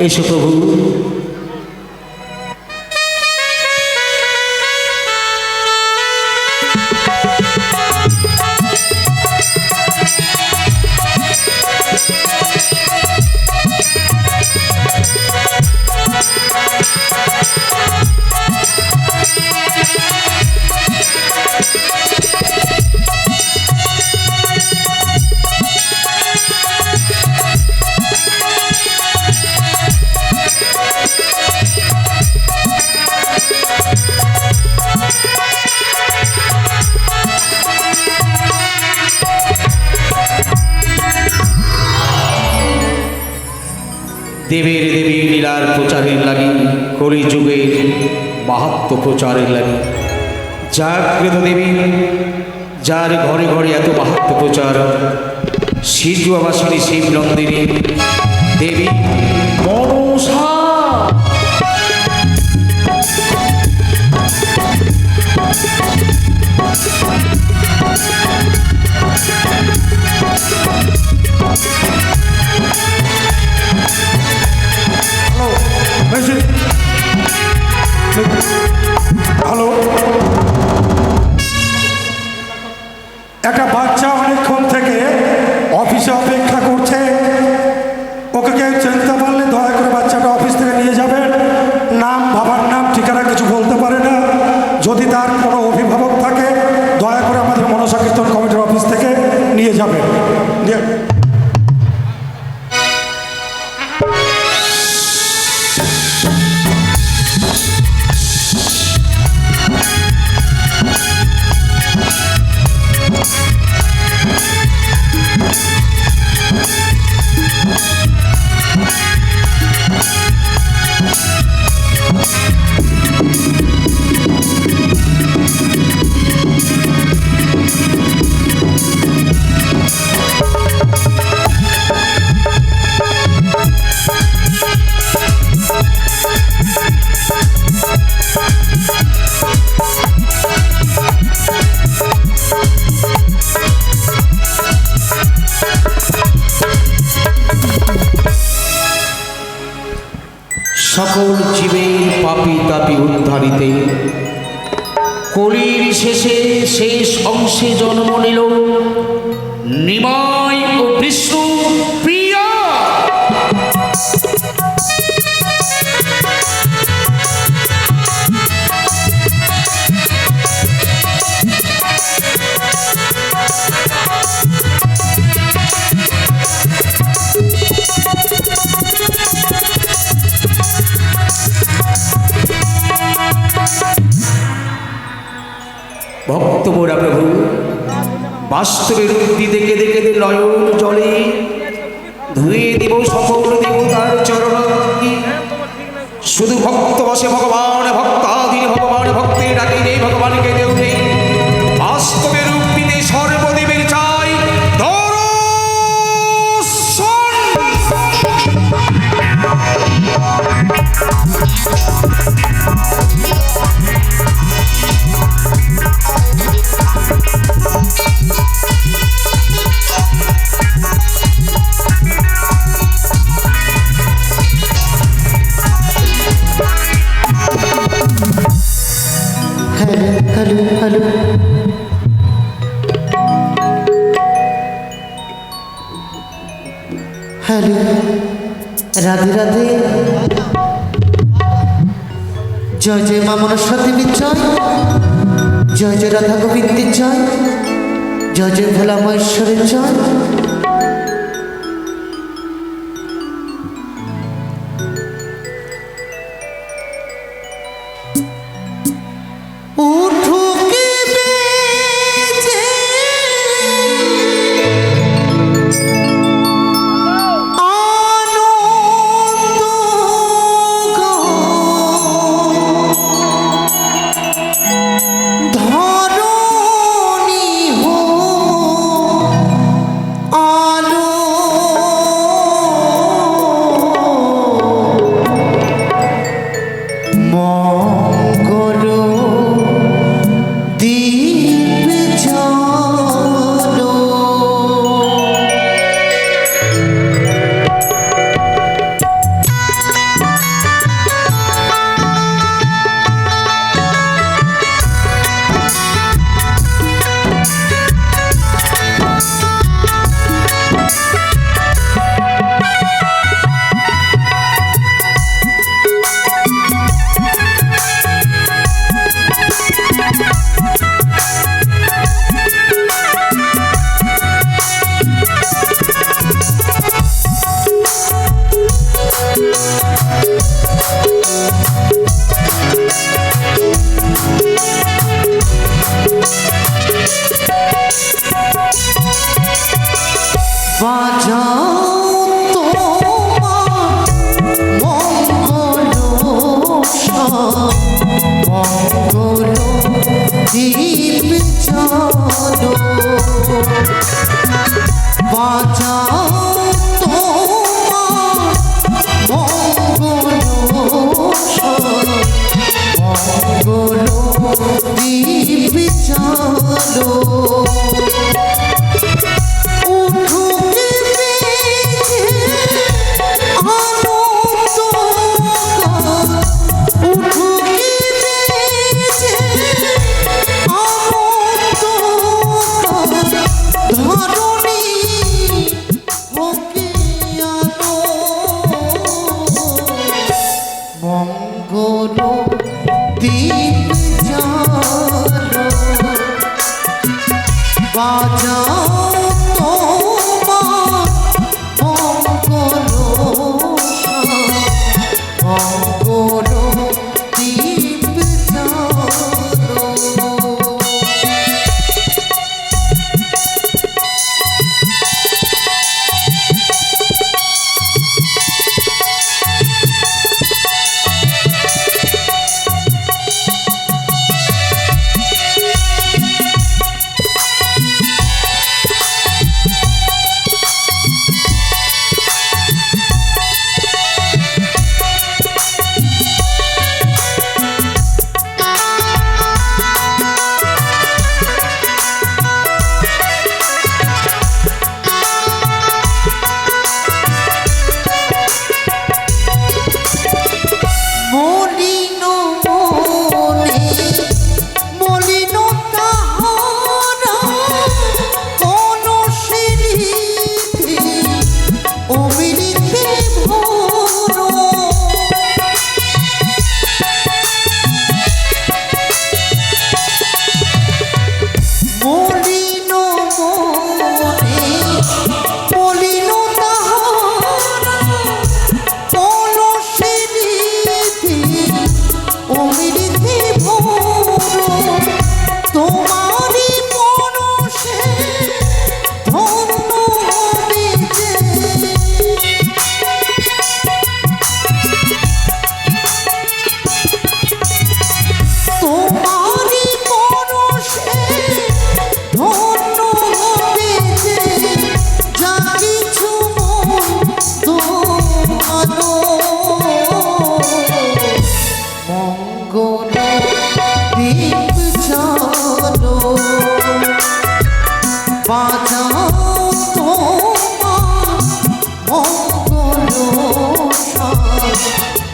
ভগবানেরই নাম গায় এসো প্রভু দেবের দেবী লীলার প্রচারের লাগি কলিযুগের মাহাত্ম প্রচারের লাগি। জাগ্রত দেবী, যার ঘরে ঘরে এত মাহাত্ম প্রচার শিশুয়াবাসিনী শিব নন্দিনী, দেবী মনসা। অভিভাবক থাকে দয়া করে আমাদের মনসা কীর্তন কমিটির অফিস থেকে নিয়ে যাবেন। তাপি উদ্ধারিতে। কলির শেষে শেষ অংশে জন্ম নিল নিমায় ও বিষ্ণু ভক্ত মোরা প্রভু। বাস্তবে রুক্তি দেখে কেঁদে কেঁদে নয়ন জলে। ধুয়ে দিব সকল দেবতার চরণ শুধু ভক্ত বসে ভগবান রাধে রাধে। জয় জয় মা মনস্বতী বিচয় জয় জয় রাধা গোবিন্দের জয়। জয় জয় ভোলা মহেশ্বরের জয়।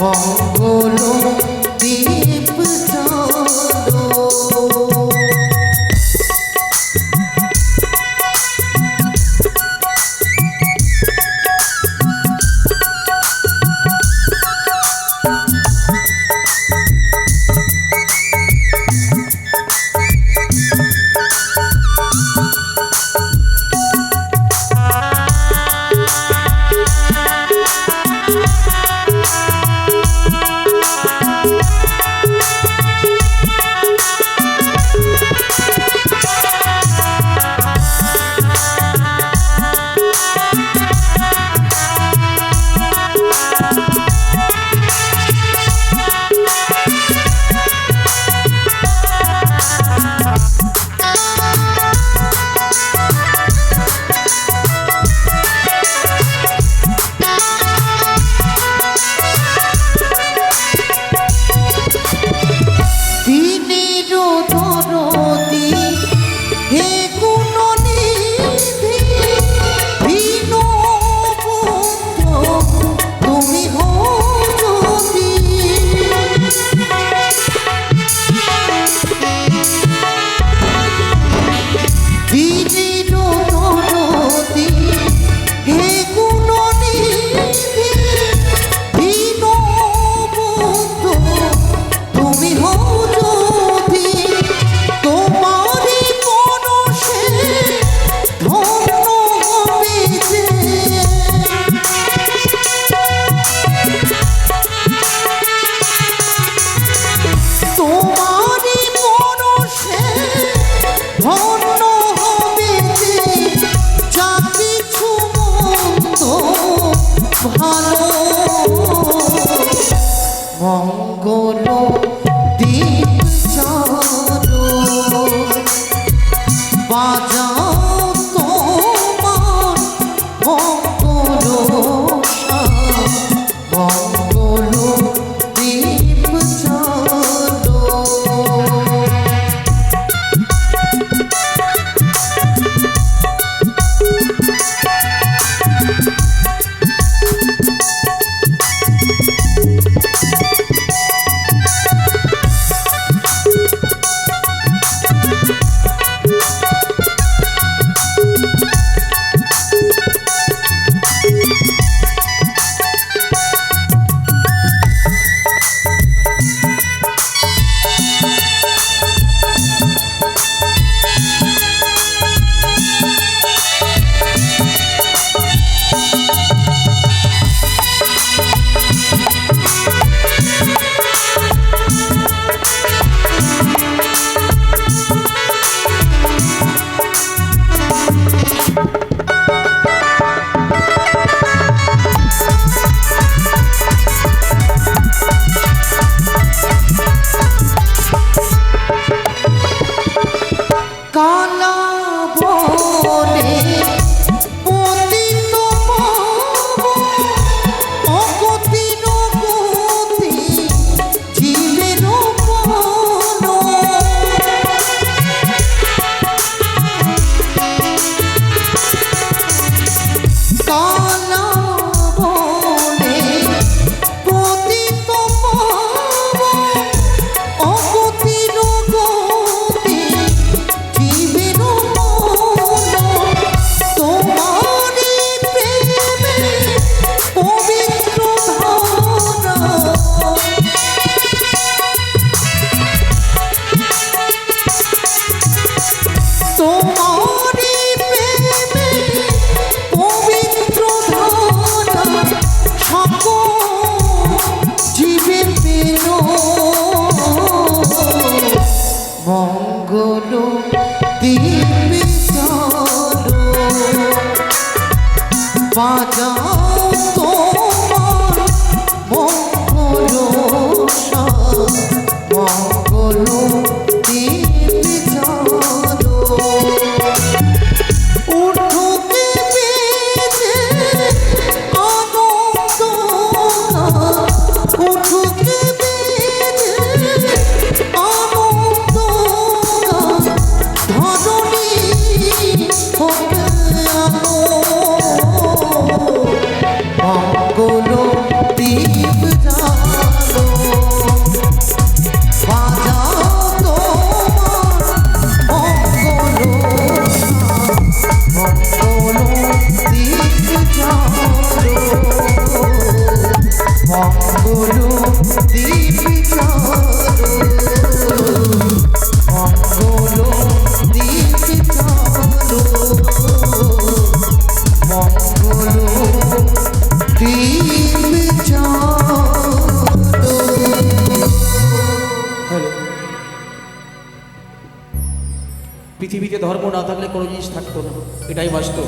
মঙ্গল থাকতো না এটাই বাস্তব।